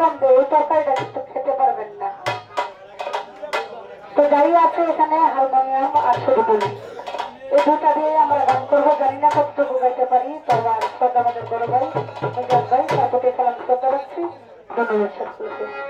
গন্ধে ওই তরকারিটা কিন্তু খেতে পারবেন না। তো যাই আছে এখানে হারমোনিয়াম আর সুরবুলি। এই দুটা দিয়ে আমরা গান করব। জানি না কতটুকু গাইতে পারি, তবে আর শ্রদ্ধা আমাদের বড় ভাই মেজাজ ভাই, তার প্রতি সালাম শ্রদ্ধা রাখছি। ধন্যবাদ সকলকে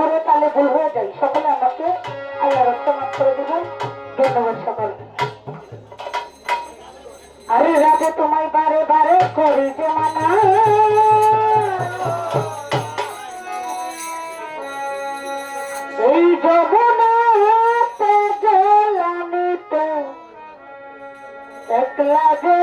সুরে তালে ভুল হয়ে যায় সকলে আমাকে আল্লাহ রক্ত মাফ করে দেবেন ধন্যবাদ সকল। আরে রাতে তোমায় বারে বারে করি যে মানা। এই জগনাতে জলানিতে একলা যে